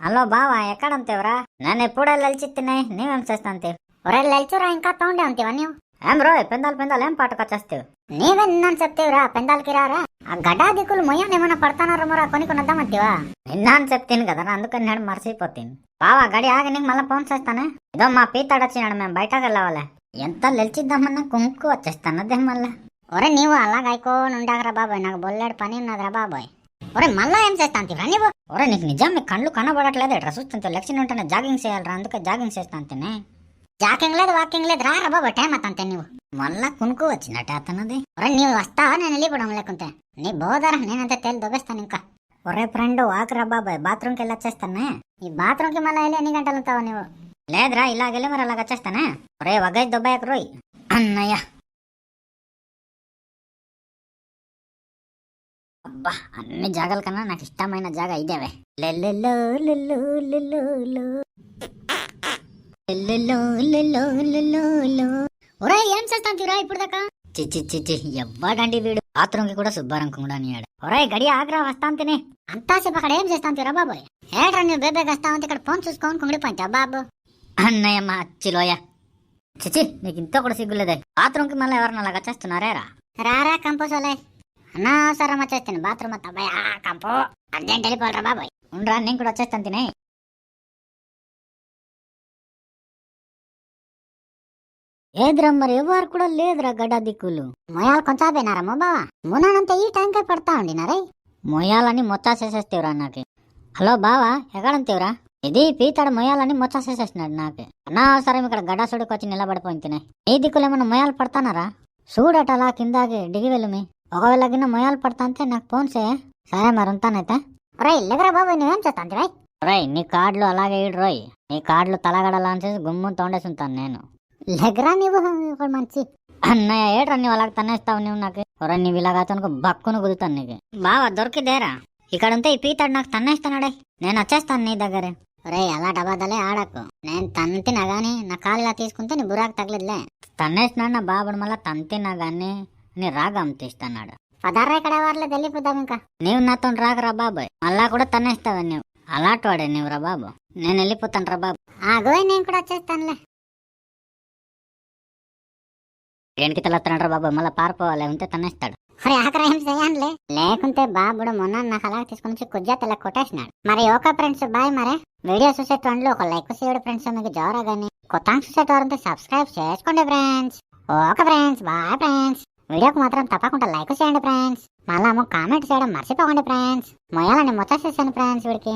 Hello బావా ఎక్కడంతేవరా? నేను ఎప్పుడే లలిచిత్తినే నీవేం చేస్తాంతే ఒరే లలిచురా ఇంకా తోండే ఉంటేవా నీవు? ఏం రో పెందాలు పెందాలు ఏం పాటకొచ్చేస్తావు? నీవే నిన్నాను చెప్తేవురా పెందాలకి రారా? ఆ గడా దిక్కులు మొయ్యని ఏమైనా పడతానారో మరా కొని కొనద్దామంతేవా నిన్నా అని చెప్తాను కదా అందుకని నేను మర్చిపోతాను. బావా గడి ఆగి నీకు మళ్ళీ ఫోన్ చేస్తానే? ఇదో మా పీతాడు వచ్చినాడు మేము బయటకు వెళ్ళవాలి. ఎంత లెలిచిద్దామన్నా కుంకు వచ్చేస్తాను అదే మళ్ళా? ఒరే నీవు అలాగ అయికోని ఉండాకరా బాబాయ్ నాకు బొల్లాడు పని ఉన్నదిరా బాబాయ్. ఒరే మళ్ళా ఏం చేస్తాను రా నీవు? ఒరే నీకు నిజం కళ్ళు కనబడట్లేదు. డ్రెస్ చూస్తుంటే లక్ష్యం ఉంటేనే జాగింగ్ చేయాలరా అందుకే జాగింగ్ చేస్తాను తినే జాకింగ్ లేదు వాకింగ్ లేదు రా రా టైం అతంతే నువ్వు మళ్ళా కునుకు వచ్చినట్టే అతనుది ఒరే నీవు వస్తావా? నేను వెళ్ళిపోవడం లేకుంటే. నీ బోధరా నేనంతే తేలి దొబ్బేస్తాను ఇంకా. ఒరే ఫ్రెండ్ వాకరా బాబాయ్ బాత్రూమ్కి వెళ్ళి వచ్చేస్తానే ఈ బాత్రూమ్కి మళ్ళీ వెళ్ళి ఎన్ని గంటలు ఉంటావు నువ్వు లేదురా ఇలాగెళ్ళి మరి అలాగ వచ్చేస్తానే. ఒరే వగై దొబ్బాయకు రోయ్. అన్నయ్య. అబ్బా అన్ని జాగాల కన్నా నాకు ఇష్టమైన జాగా ఇదేవే. లెల్లెల్లో లెల్లో లెల్లో లో. ఇప్పుడు దాకా చిచ్చి చిచ్చి ఎవ్వడండి వీడు. బాత్రూమ్కి కూడా శుభ్రం కూడా అనియాడు ఒరేయ్ గడి ఆగ్రా వస్తాం తినే అంతా సేపు అక్కడ ఏం చేస్తాంటిరా బాబోయ్? ఏట్రా నువ్వు బేబే వస్తావంటే ఇక్కడ ఫోన్ చూసుకొని కుంగిడిపోయింటా బాబు. అన్నయ్య మా అచ్చిలోయ చిచి నీకు ఇంత కూడా సిగ్గులేదే బాత్రూమ్కి మళ్ళీ ఎవరన్నా అలాగా చేస్తున్నారే రా రారా కంపోసోలే అనవసరం వచ్చేస్తాను. బాత్రూమ్ అబ్బాయి ఆ కంపో. అర్జెంట్ వెళ్ళిపోవాలరా బాబాయ్. ఉండరా నేను కూడా వచ్చేస్తాను తినే. ఏదిరా మరి ఎవరు కూడా లేదురా గడ్డ దిక్కులు. మొయాలు కొంచెం పోయినారమ్మా బావా? మునానంతా ఈ టైంకే పడతా ఉండినారే. మొయాలని మొత్తాసేసేస్తేవరా నాకు. హలో బావా ఎక్కడంతేవరా ఇది పీతాడు మొయాలని మొత్తాసేసేసినాడు నాకు. అనవసరం ఇక్కడ గడ్డ సుడికి వచ్చి నిలబడిపోయింది తినే. ఈ దిక్కులు ఏమన్నా మొయాలు పడతానారా చూడటలా కిందాకి దిగి వెళ్ళుమి ఒకవేళ గిన్న మొయాలు పడతా అంటే నాకు ఫోన్ చే సరే మరి ఉంటానైతే రై లేకరా బాబాయ్ నువ్వేం చేస్తాను రై రై నీ కార్డులు అలాగే ఇడు రోయ్. నీ కార్డులు తలగడలా చేసి గుమ్మం తోండేసి ఉంటాను నేను. లెగరా నీవు ఒకడు మంచి. అన్నయ్య ఏట్రా నీవు అలాగ తన్నేస్తావు నువ్వు నాకు? ఒరే నీవు ఇలాగ అతనుకు బక్కును కుదుతాను నీకు. బావా దొరికిదేరా? ఇక్కడ ఉంటే ఈ పీతాడు నాకు తన్నేస్తున్నాడే. నేను వచ్చేస్తాను నీ దగ్గర. రే అలా డబాదలే ఆడకు. నేను తంతినా గాని నా కాలు ఇలా తీసుకుంటే నీ బురాకు తగలేదులే. తన్నేసినాడు నా బాబుడు మళ్ళా తంతినా గాని నీ రాగం తీస్తున్నాడు పదారా ఇక్కడ వాళ్ళ ఇంకా. నీవు నాతో రాకరా బాబాయ్. మళ్ళా కూడా తన్నేస్తావా నువ్వు అలాంటి వాడే నీవు రా బాబు. నేను వెళ్ళిపోతాను రా బాబు. ఆగోయ్ నేను కూడా వచ్చేస్తానులే. దేనికి తలెత్తున్నాడు రా బాబు? మళ్ళీ పారిపోవాలి ఉంటే తన్నేస్తాడు. మరి ఆఖరి ఏం చేయానులే లేకుంటే బాబుడు మొన్న నాకు అలా తీసుకుని వచ్చి కుజ్జా తెల్ల కొట్టేసినాడు. మరి ఓకే ఫ్రెండ్స్ బాయ్ మరే. వీడియో చూసేటోళ్ళు ఒక లైక్ చేయడు ఫ్రెండ్స్ మీకు జోరా గానీ. కొత్త చూసేటోరంతా సబ్స్క్రైబ్ చేసుకోండి friends. Okay friends bye friends. వీడియోకి మాత్రం తప్పకుండా లైక్ చేయండి ఫ్రెండ్స్. మళ్ళా కామెంట్ చేయడం మర్చిపోకండి ఫ్రెండ్స్. మొయ్యాలని మొత్తం చేశాను ఫ్రెండ్స్ వీడికి.